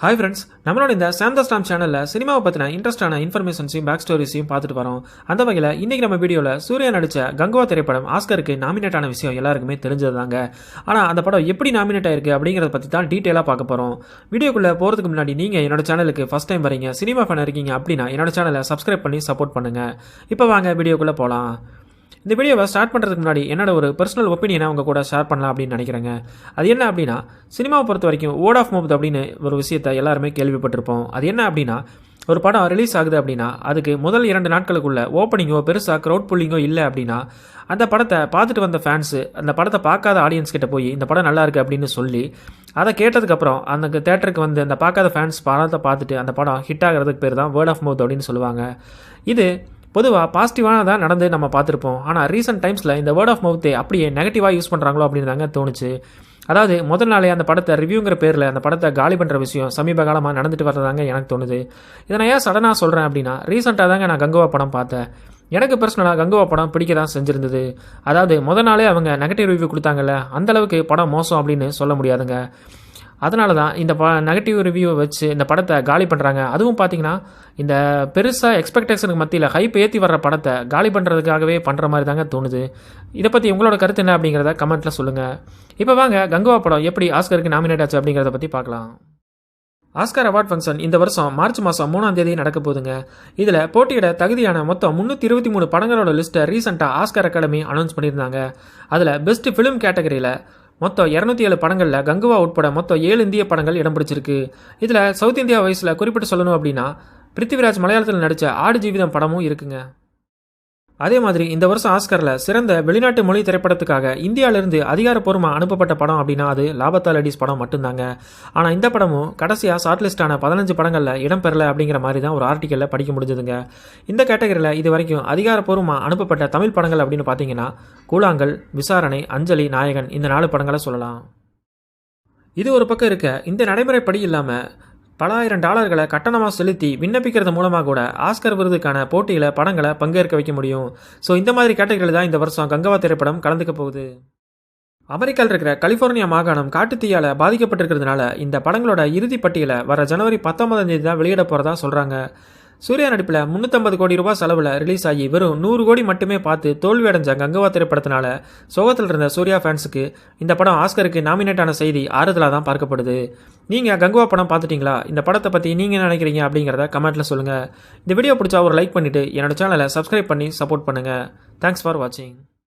Hi friends நம்மளோட இந்த சாந்தா ஸ்டாம் சேனலில் சினிமாவை பற்றின இன்ட்ரெஸ்டான இன்ஃபர்மேஷன்ஸையும் பேக் ஸ்டோரிஸையும் பார்த்துட்டு வரோம். அந்த வகையில் இன்றைக்கி நம்ம வீடியோவில் சூர்யா நடித்த கங்குவா திரைப்படம் ஆஸ்கருக்கு நாமினேட் ஆன விஷயம் எல்லாருக்குமே தெரிஞ்சது தாங்க ஆனால் அந்த படம் எப்படி நாமினேட் ஆயிருக்கு அப்படிங்கிறத பற்றி தான் டீட்டெயிலாக பார்க்க போகிறோம் வீடியோக்குள்ளே போகிறதுக்கு முன்னாடி நீங்கள் என்னோட சேனலுக்கு ஃபஸ்ட் டைம் வரீங்க சினிமா ஃபேன் இருக்கீங்க அப்படின்னா என்னோட சேனலை சப்ஸ்கிரைப் பண்ணி சப்போர்ட் பண்ணுங்கள் இப்போ வாங்க வீடியோக்குள்ளே போகலாம் இந்த வீடியோவை ஸ்டார்ட் பண்ணுறதுக்கு முன்னாடி என்னோட ஒரு பர்சனல் ஒப்பீனியனை அவங்க கூட ஷேர் பண்ணலாம் அப்படின்னு நினைக்கிறேங்க. அது என்ன அப்படின்னா சினிமாவை பொறுத்த வரைக்கும் வேர்ட் ஆஃப் மவுத் அப்படின்னு ஒரு விஷயத்தை எல்லாருமே கேள்விப்பட்டிருப்போம். அது என்ன அப்படின்னா ஒரு படம் ரிலீஸ் ஆகுது அப்படின்னா அதுக்கு முதல் இரண்டு நாட்களுக்குள்ள ஓப்பனிங்கோ பெருசாக க்ரௌட் புல்லிங்கோ இல்லை அப்படின்னா அந்த படத்தை பார்த்துட்டு வந்த ஃபேன்ஸு அந்த படத்தை பார்க்காத ஆடியன்ஸ் கிட்ட போய் இந்த படம் நல்லா இருக்குது அப்படின்னு சொல்லி அதை கேட்டதுக்கப்புறம் அந்த தேட்டருக்கு வந்து அந்த பார்க்காத ஃபேன்ஸ் படத்தை பார்த்துட்டு அந்த படம் ஹிட் ஆகிறதுக்கு பேர் தான் வேர்ட் ஆஃப் மவுத் அப்படின்னு சொல்லுவாங்க. இது பொதுவாக பாசிட்டிவான தான் நடந்து நம்ம பார்த்துருப்போம். ஆனால் ரீசெண்ட் டைம்ஸில் இந்த வேர்ட் ஆஃப் மவுத்தே அப்படியே நெகட்டிவாக யூஸ் பண்ணுறாங்களோ அப்படின்னு தாங்க தோணுச்சு. அதாவது முதல் நாளே அந்த படத்தை ரிவ்யூங்கிற பேரில் அந்த படத்தை காலி பண்ணுற விஷயம் சமீப காலமாக நடந்துட்டு வர்றதாங்க எனக்கு தோணுது. இதை நான் ஏன் சடனாக சொல்கிறேன் அப்படின்னா ரீசெண்டாக தாங்க நான் கங்குவா படம் பார்த்தேன். எனக்கு பர்சனலாக கங்குவா படம் பிடிக்க தான் செஞ்சுருந்தது. அதாவது முதல் நாளே அவங்க நெகட்டிவ் ரிவ்யூ கொடுத்தாங்கல்ல அந்தளவுக்கு படம் மோசம் அப்படின்னு சொல்ல முடியாதுங்க. அதனால தான் இந்த ப நெகட்டிவ் ரிவ்யூவை வச்சு இந்த படத்தை காலி பண்ணுறாங்க அதுவும் பார்த்தீங்கன்னா இந்த பெருசாக எக்ஸ்பெக்டேஷனுக்கு மத்தியில் ஹைப் ஏற்றி வர்ற படத்தை காலி பண்ணுறதுக்காகவே பண்ணுற மாதிரி தாங்க தோணுது. இதை பற்றி உங்களோட கருத்து என்ன அப்படிங்கிறத கமெண்ட்டில் சொல்லுங்கள் இப்போ வாங்க கங்குவா படம் எப்படி ஆஸ்கருக்கு நாமினேட் ஆச்சு அப்படிங்கிறத பற்றி பார்க்கலாம். ஆஸ்கார் அவார்ட் ஃபங்க்ஷன் இந்த வருஷம் மார்ச் மாதம் மூணாம் தேதி நடக்க போகுதுங்க. இதில் போட்டியிட தகுதியான மொத்தம் முந்நூற்றி இருபத்தி மூணு படங்களோட லிஸ்ட்டை ரீசெண்டாக ஆஸ்கார் அகாடமி அனௌன்ஸ் பண்ணியிருந்தாங்க. அதில் பெஸ்ட் ஃபிலிம் கேட்டகரியில் மொத்தம் இரநூத்தி ஏழு படங்களில் கங்குவா உட்பட மொத்தம் ஏழு இந்திய படங்கள் இடம் பிடிச்சிருக்கு. இதில் சவுத் இந்தியா வயசில் குறிப்பிட்டு சொல்லணும் அப்படின்னா பிருத்திவிராஜ் மலையாளத்தில் நடித்த ஆடு ஜீவிதம் படமும் இருக்குங்க. அதே மாதிரி இந்த வருஷம் ஆஸ்கரில் சிறந்த வெளிநாட்டு மொழி திரைப்படத்துக்காக இந்தியாவிலிருந்து அதிகாரப்பூர்வமாக அனுப்பப்பட்ட படம் அப்படின்னா அது லாபத்தால் லேடிஸ் படம் மட்டும்தாங்க. ஆனால் இந்த படமும் கடைசியாக ஷார்ட்லிஸ்டான பதினஞ்சு படங்களில் இடம்பெறல அப்படிங்கிற மாதிரி தான் ஒரு ஆர்டிக்கலில் படிக்க முடிஞ்சதுங்க. இந்த கேட்டகரியில் இது வரைக்கும் அதிகாரப்பூர்வமாக அனுப்பப்பட்ட தமிழ் படங்கள் அப்படின்னு பார்த்தீங்கன்னா கூழாங்கல் விசாரணை அஞ்சலி நாயகன் இந்த நாலு படங்களை சொல்லலாம். இது ஒரு பக்கம் இருக்க இந்த நடைமுறைப்படி இல்லாமல் பல ஆயிரம் டாலர்களை கட்டணமாக செலுத்தி விண்ணப்பிக்கிறது மூலமாக கூட ஆஸ்கர் விருதுக்கான போட்டியில் படங்களை பங்கேற்க வைக்க முடியும். ஸோ இந்த மாதிரி கேட்டகரியில் தான் இந்த வருஷம் கங்கவா திரைப்படம் கலந்துக்க போகுது. அமெரிக்காவில் இருக்கிற கலிஃபோர்னியா மாகாணம் காட்டுத்தீயால் பாதிக்கப்பட்டிருக்கிறதுனால இந்த படங்களோட இறுதி பட்டியலை வர ஜனவரி பத்தொன்பதாம் தேதி தான் வெளியிட போகிறதா சொல்கிறாங்க சூர்யா நடிப்பில் முந்நூற்றம்பது கோடி ரூபாய் செலவில் ரிலீஸ் ஆகி வெறும் நூறு கோடி மட்டுமே பார்த்து தோல்வி அடைஞ்ச கங்கவா திரைப்படத்தினால சோகத்தில் இருந்த சூர்யா ஃபேன்ஸுக்கு இந்த படம் ஆஸ்கருக்கு நாமினேட் ஆன செய்தி ஆறுதலாக தான் பார்க்கப்படுது. நீங்கள் கங்குவா படம் பார்த்துட்டீங்களா? இந்த படத்தை பற்றி நீங்கள் நினைக்கிறீங்க அப்படிங்கிறத கமெண்ட்டில் சொல்லுங்கள் இந்த வீடியோ பிடிச்சா ஒரு லைக் பண்ணிவிட்டு என்னோட சேனலை சப்ஸ்கிரைப் பண்ணி சப்போர்ட் பண்ணுங்கள் தேங்க்ஸ் ஃபார் வாட்சிங்